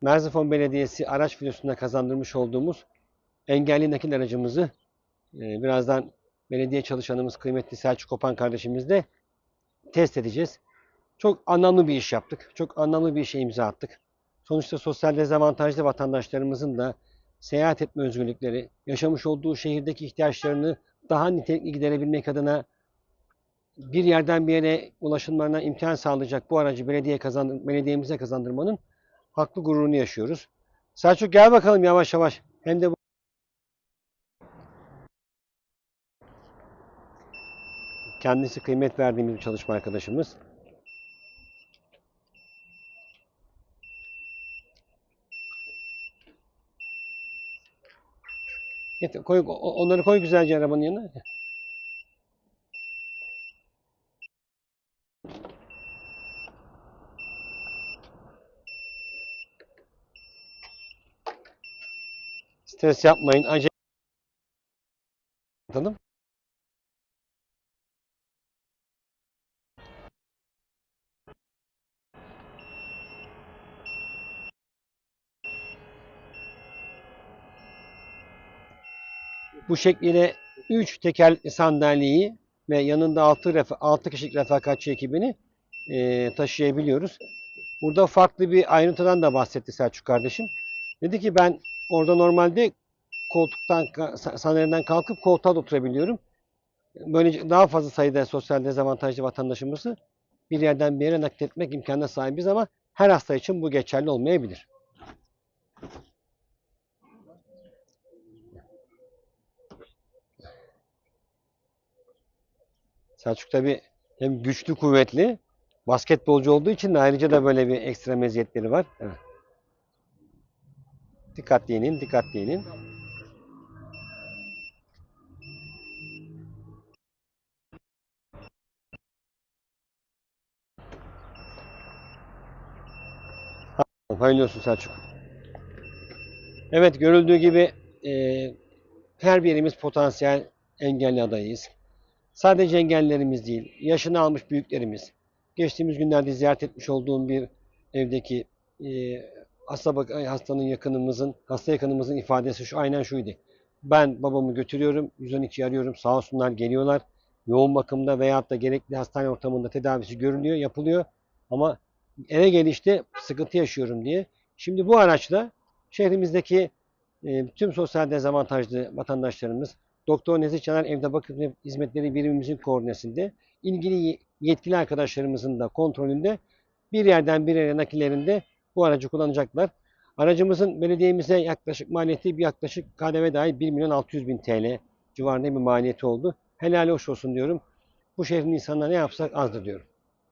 Merzifon Belediyesi araç filosunda kazandırmış olduğumuz engelli nakil aracımızı e, birazdan belediye çalışanımız kıymetli Selçuk Kopan kardeşimizle test edeceğiz. Çok anlamlı bir iş yaptık. Çok anlamlı bir işe imza attık. Sonuçta sosyal dezavantajlı vatandaşlarımızın da seyahat etme özgürlükleri, yaşamış olduğu şehirdeki ihtiyaçlarını daha nitelikli giderebilmek adına bir yerden bir yere ulaşılmalarına imkan sağlayacak bu aracı belediye kazandır, belediyemize kazandırmanın haklı gururunu yaşıyoruz. Selçuk gel bakalım yavaş yavaş. Hem de bu kendisi kıymet verdiğimiz bir çalışma arkadaşımız. Getir, koy, onları koy güzelce arabanın yanına. Stres yapmayın. Acele Anladım. Bu şekliyle 3 tekerlekli sandalyeyi ve yanında 6 refa, 6 kişilik refakatçi ekibini eee, taşıyabiliyoruz. Burada farklı bir ayrıntıdan da bahsetti Selçuk kardeşim. Dedi ki ben orada normalde koltuktan, sandalyeden kalkıp koltuğa da oturabiliyorum. Böylece daha fazla sayıda sosyal dezavantajlı vatandaşımızı bir yerden bir yere nakletmek imkanına sahibiz ama her hasta için bu geçerli olmayabilir. Selçuk tabi hem güçlü kuvvetli basketbolcu olduğu için de ayrıca da böyle bir ekstra meziyetleri var. Evet. Dikkatli inin, dikkatli inin. Hayırlı olsun Selçuk. Evet görüldüğü gibi e, her birimiz potansiyel engelli adayıyız. Sadece engellilerimiz değil, yaşını almış büyüklerimiz. Geçtiğimiz günlerde ziyaret etmiş olduğum bir evdeki e, hasta bak hastanın yakınımızın, hasta yakınımızın ifadesi şu aynen şuydu. Ben babamı götürüyorum, 112'yi arıyorum, sağ olsunlar geliyorlar. Yoğun bakımda veyahut da gerekli hastane ortamında tedavisi görülüyor, yapılıyor. Ama eve gelişte sıkıntı yaşıyorum diye. Şimdi bu araçla şehrimizdeki e, tüm sosyal dezavantajlı vatandaşlarımız Doktor Nezih Caner Evde Bakım Hizmetleri Birimimizin koordinesinde ilgili yetkili arkadaşlarımızın da kontrolünde bir yerden bir yere nakillerinde bu aracı kullanacaklar. Aracımızın belediyemize yaklaşık maliyeti bir yaklaşık KDV dahil 1 milyon 600 bin TL civarında bir maliyeti oldu. Helal hoş olsun diyorum. Bu şehrin insanına ne yapsak azdır diyorum.